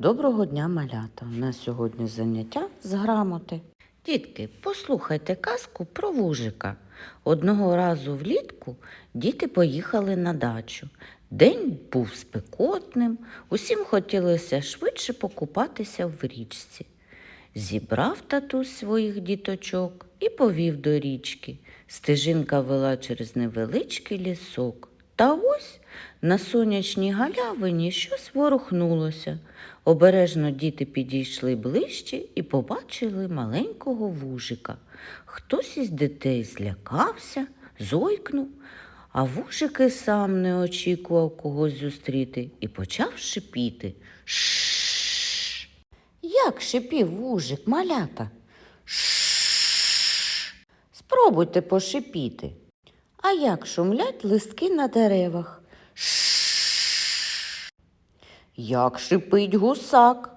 Доброго дня, малята! У нас сьогодні заняття з грамоти. Дітки, послухайте казку про вужика. Одного разу влітку діти поїхали на дачу. День був спекотним, усім хотілося швидше покупатися в річці. Зібрав татусь своїх діточок і повів до річки. Стежинка вела через невеличкий лісок. Та ось на сонячній галявині щось ворухнулося. Обережно діти підійшли ближче і побачили маленького вужика. Хтось із дітей злякався, зойкнув, а вужик і сам не очікував когось зустріти і почав шипіти. Шш. Як шипів вужик, малята? Шш. Спробуйте пошипіти. А як шумлять листки на деревах? Шш. Як шипить гусак?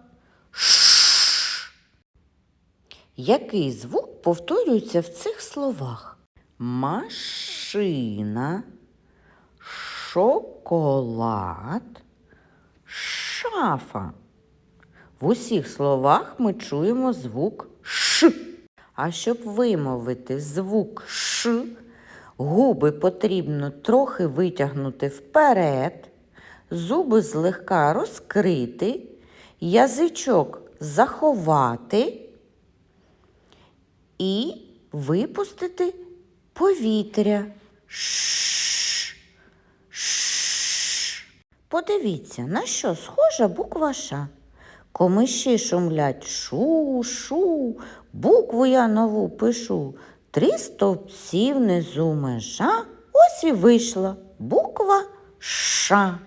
Шш. Який звук повторюється в цих словах? Машина, шоколад, шафа. В усіх словах ми чуємо звук Ш. А щоб вимовити звук Ш, губи потрібно трохи витягнути вперед, зуби злегка розкрити, язичок заховати і випустити повітря. Ш-ш-ш. Подивіться, на що схожа буква Ш. Комиші шумлять шу, шу, букву я нову пишу. Три стовпці внизу межа, ось і вийшла буква Ш.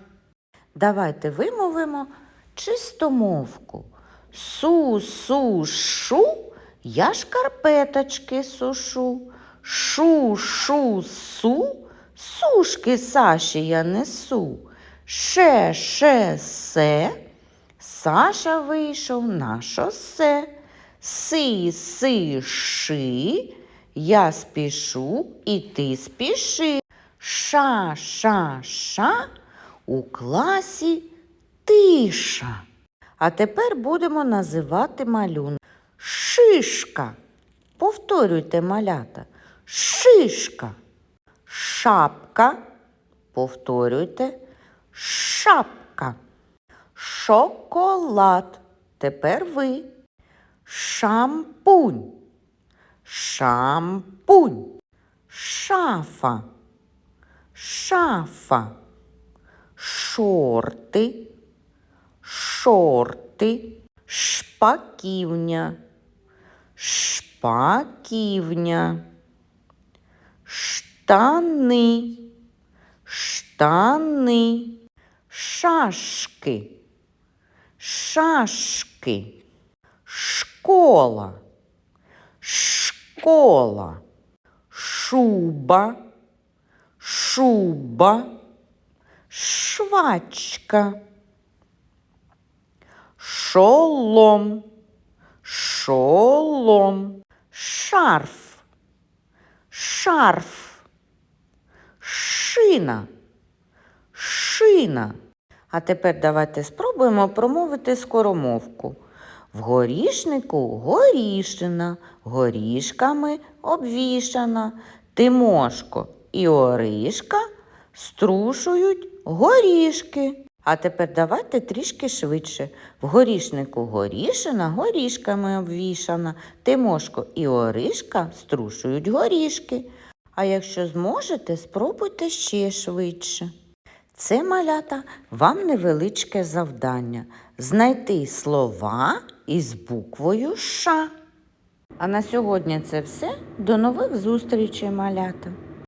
Давайте вимовимо чистомовку. Су, су, шу, я шкарпеточки сушу. Шу, шу, су, сушки Саші я несу. Ше, ше, се, Саша вийшов на шосе. Си, си, ши, я спішу, і ти спіши. Ша, ша, ша, у класі тиша. А тепер будемо називати малюнок. Шишка. Повторюйте малята. Шишка. Шапка. Повторюйте. Шапка. Шоколад. Тепер ви. Шампунь. Шампунь. Шафа. Шафа. Шорти. Шорти. Шпаківня. Шпаківня. Штани. Штани. Шашки. Шашки. Школа. Школа. Шуба. Шуба. Швачка. Шолом. Шолом. Шарф. Шарф. Шина. Шина. А тепер давайте спробуємо промовити скоромовку. В горішнику горішина, горішками обвішана. Тимошко і Оришка струшують горішки. А тепер давайте трішки швидше. В горішнику горішина горішками обвішана. Тимошко і Оришка струшують горішки. А якщо зможете, спробуйте ще швидше. Це малята вам невеличке завдання знайти слова із буквою Ш. А на сьогодні це все. До нових зустрічей, малята!